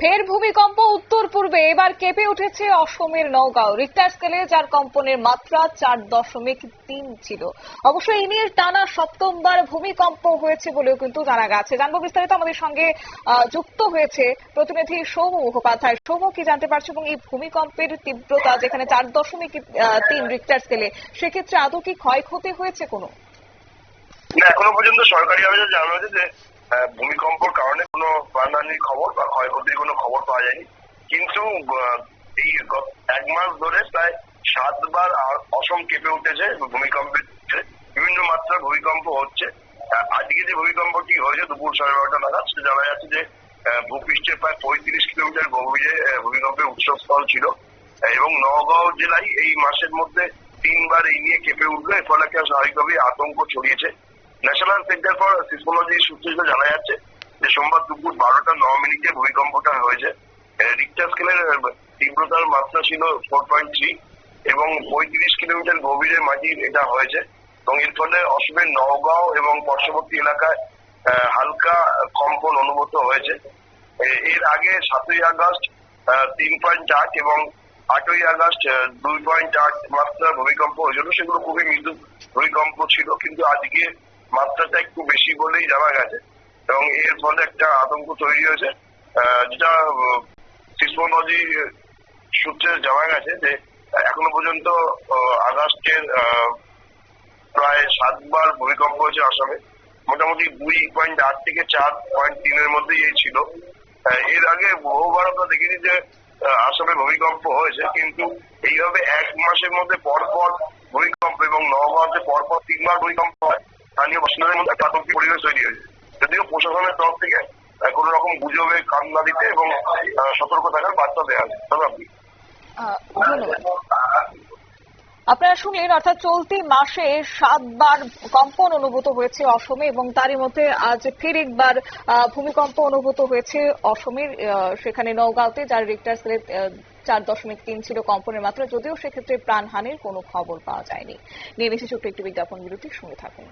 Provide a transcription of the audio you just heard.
ফের ভূমিকম্প উত্তর পূর্বে। এবার কেঁপে উঠেছে অসমের নওগাঁও। রিক্টার স্কেলে যার কম্পনের মাত্রা চার দশমিক তিন ছিল। অবশ্য এই নিয়ে টানা সপ্তমবার ভূমিকম্প হয়েছে বলেও কিন্তু জানা গেছে। জানব বিস্তারিত আমাদের সঙ্গে যুক্ত হয়েছে প্রতিনিধি সৌম মুখোপাধ্যায়। সৌম কি জানতে পারছ এবং এই ভূমিকম্পের তীব্রতা যেখানে চার দশমিক তিন রিক্টার স্কেলে সেক্ষেত্রে আদৌ কি ক্ষয়ক্ষতি হয়েছে কোনো? এখনও পর্যন্ত জানানো হয়েছে যে ভূমিকম্পর কারণে প্রাণহানির খবর বা ক্ষয়ক্ষতির কোনো খবর পাওয়া যায়নি। কিন্তু এই এক মাস ধরে প্রায় সাতবার অসম কেঁপে উঠেছে ভূমিকম্পের বিভিন্ন মাত্রার ভূমিকম্প হচ্ছে। আজকে যে ভূমিকম্পটি হয়েছে দুপুর সাড়ে বারোটা নাগাদ, সেটা জানা যাচ্ছে যে ভূপৃষ্ঠের প্রায় পঁয়ত্রিশ কিলোমিটার গভীরে ভূমিকম্পের উৎসস্থল ছিল। এবং নওগাঁও জেলায় এই মাসের মধ্যে তিনবার এই নিয়ে কেঁপে উঠল। এর ফলে একটা স্বাভাবিকভাবেই আতঙ্ক ছড়িয়েছে। ন্যাশনাল সেন্টার ফর সিসমোলজি সূত্রে জানা যাচ্ছে সোমবার দুপুর বারোটা ন মিনিটে ভূমিকম্পটা হয়েছে। রিক্টার স্কেলের তীব্রতার মাত্রা ছিল ফোর পয়েন্ট থ্রি এবং পঁয়ত্রিশ কিলোমিটার গভীরে মাটির এটা হয়েছে এবং এর ফলে অসমের নওগাঁও এবং পার্শ্ববর্তী এলাকায় হালকা কম্পন অনুভূত হয়েছে। এর আগে সাতই আগস্ট তিন পয়েন্ট আট এবং আটই আগস্ট দুই পয়েন্ট আট মাত্রা ভূমিকম্প হয়েছিল। সেগুলো খুবই মৃদু ভূমিকম্প ছিল, কিন্তু আজকে মাত্রাটা একটু বেশি বলেই জানা গেছে। এবং এর ফলে একটা আতঙ্ক তৈরি হয়েছে। যেটা সিসমোলজি সূত্রে জানা গেছে যে, এখনও পর্যন্ত আগস্টের প্রায় সাতবার ভূমিকম্প হয়েছে আসামে। মোটামুটি দুই পয়েন্ট আট থেকে চার পয়েন্ট তিনের মধ্যেই এই ছিল। এর আগে বহুবার আমরা দেখিনি যে আসামে ভূমিকম্প হয়েছে, কিন্তু এইভাবে এক মাসের মধ্যে পরপর ভূমিকম্প এবং নগাঁওতে পরপর তিনবার ভূমিকম্প হয়, স্থানীয় বাসিন্দাদের মধ্যে একটা আতঙ্কিক পরিবেশ তৈরি হয়েছে। যদিও প্রশাসনের তরফ থেকে কোনো রকম গুজবে কান না দিতে এবং সতর্ক থাকার বার্তা দেওয়া তবে আপনি আপনারা শুনলেন, অর্থাৎ চলতি মাসে সাতবার কম্পন অনুভূত হয়েছে অসমে এবং তারই মধ্যে আজ ফের একবার ভূমিকম্প অনুভূত হয়েছে অসমের সেখানে নওগাঁওতে, যার রিক্টার স্কেলে চার দশমিক তিন ছিল কম্পনের মাত্রা। যদিও সেক্ষেত্রে প্রাণহানির কোনো খবর পাওয়া যায়নি। নিয়ে নিচ্ছে ছোট্ট একটি বিজ্ঞাপন বিরতির সঙ্গে থাকুন।